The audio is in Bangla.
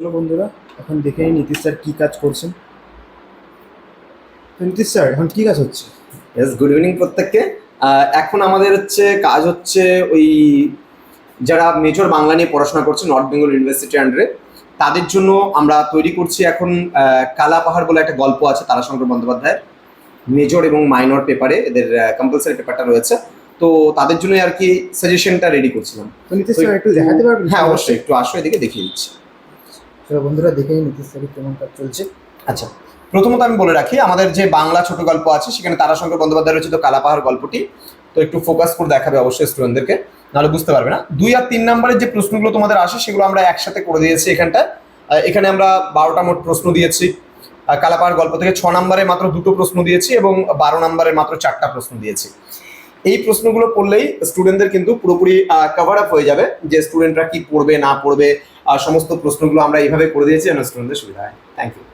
হ্যালো বন্ধুরা এখন দেখে নিই নীতিশ স্যার কী কাজ করছেন। নীতিশ স্যার এখন কী কাজ হচ্ছে? ইয়েস গুড ইভিনিং প্রত্যেককে। এখন আমাদের হচ্ছে কাজ হচ্ছে ওই যারা মেজর বাংলা নিয়ে পড়াশোনা করছে নর্থ বেঙ্গল ইউনিভার্সিটি আন্ডারে তাদের জন্য আমরা তৈরি করছি এখন কালা পাহাড় বলে একটা গল্প আছে তারাশঙ্কর বন্দ্যোপাধ্যায়ের মেজর এবং মাইনর পেপারে এদের কম্পালসারি পেপারটা রয়েছে। তো তাদের জন্য আর কি সাজেশনটা রেডি করছিলাম। একটু দেখাতে পারবেন? হ্যাঁ অবশ্যই একটু আসো এদিকে দেখিয়ে দিচ্ছি। চলো বন্ধুরা, দেখে নিই নীতিশ কেমন কাজ চলছে। আচ্ছা প্রথমত আমি বলে রাখি, আমাদের যে বাংলা ছোট গল্প আছে, সেখানে তারাশঙ্কর বন্দ্যোপাধ্যায় রচিত কালাপাহাড় গল্পটি, তো একটু ফোকাস করে দেখাবে অবশ্যই স্টুডেন্টদেরকে নাহলে বুঝতে পারবে না। দুই আর তিন নম্বরের যে প্রশ্নগুলো তোমাদের আসে, সেগুলো আমরা একসাথে করে দিয়েছি এখানটা এখানে আমরা বারোটা মোট প্রশ্ন দিয়েছি। কালাপাহাড় গল্প থেকে ছ নম্বরে মাত্র দুটো প্রশ্ন দিয়েছি এবং বারো নম্বরে মাত্র চারটা প্রশ্ন দিয়েছি। এই প্রশ্নগুলো পড়লেই স্টুডেন্টদের কিন্তু পুরোপুরি কভার আপ হয়ে যাবে যে স্টুডেন্টরা কি পড়বে, না পড়বে সমস্ত প্রশ্নগুলো আমরা এইভাবে করে দিয়েছি যেন স্টুডেন্টদের সুবিধা হয়। Thank you